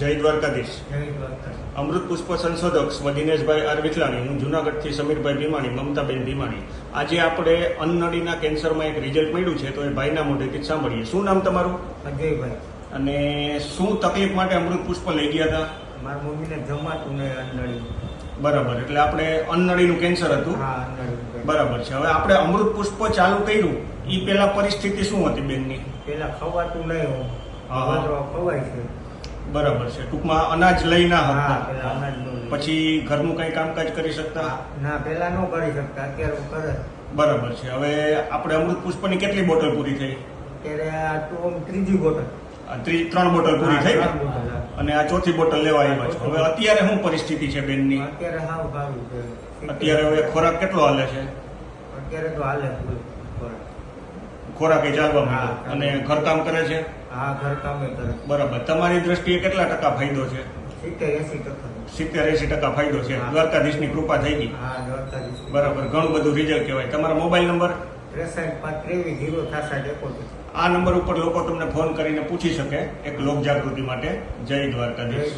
જય દ્વારકાધીશ. અમૃત પુષ્પ સંશોધક સ્વ દિનેશભાઈ આર વિઠલાણી હું જુનાગઢથી સમીરભાઈ ભીમાણી મમતાબેન ભીમાણી. આજે આપણે અન્નડીના કેન્સરમાં એક રિઝલ્ટ મળ્યું છે તો એ ભાઈના મોઢેથી સાંભળીએ. શું નામ તમારું? અજયભાઈ. અને શું તકલીફ માટે અમૃત પુષ્પ લઈ ગયા હતા? મારા મમ્મીને જમાતું નહીં અન્નડી બરાબર એટલે આપણે અન્નડીનું કેન્સર હતું? બરાબર છે. હવે આપણે અમૃત પુષ્પ ચાલુ કર્યું. એ પેલા પરિસ્થિતિ શું હતી બેનની? પેલા ખવાતું નહીં ખવાય છે. બરાબર છે. ટૂંકમાં અનાજ લઈ ના હતા. પછી ઘરનું કઈ કામકાજ કરી શકતા? ના પેલા ન કરી શકતા. અત્યારે કરે. બરાબર છે. હવે આપણે અમૃત પુષ્પની કેટલી બોટલ પૂરી થઈ? અત્યારે આ તો ત્રીજી બોટલ. ત્રણ બોટલ પૂરી થઈ. અને આ ચોથી બોટલ લેવા આવ્યા છો. હવે અત્યારે શું પરિસ્થિતિ છે બેનની? અત્યારે અત્યારે હવે ખોરાક કેટલો હાલે છે? અત્યારે તો હાલે ખોરાક. ખોરાક એ ચાલવા. માંડ્યો અને ઘરકામ કરે છે? હા ઘર કામે કરે. બરાબર. તમારી દ્રષ્ટિએ કેટલા ટકા ફાયદો છે? સિત્તેર એસી ટકા. સિત્તેર એસી ટકા ફાયદો છે. દ્વારકાધીશની કૃપા થઈ ગઈ. હા દ્વારકાધીશ. બરાબર. ઘણું બધું રિઝલ્ટ કહેવાય. તમારા મોબાઈલ નંબર? આ નંબર ઉપર લોકો તમને ફોન કરીને પૂછી શકે એક લોક જાગૃતિ માટે જય દ્વારકાધીશ.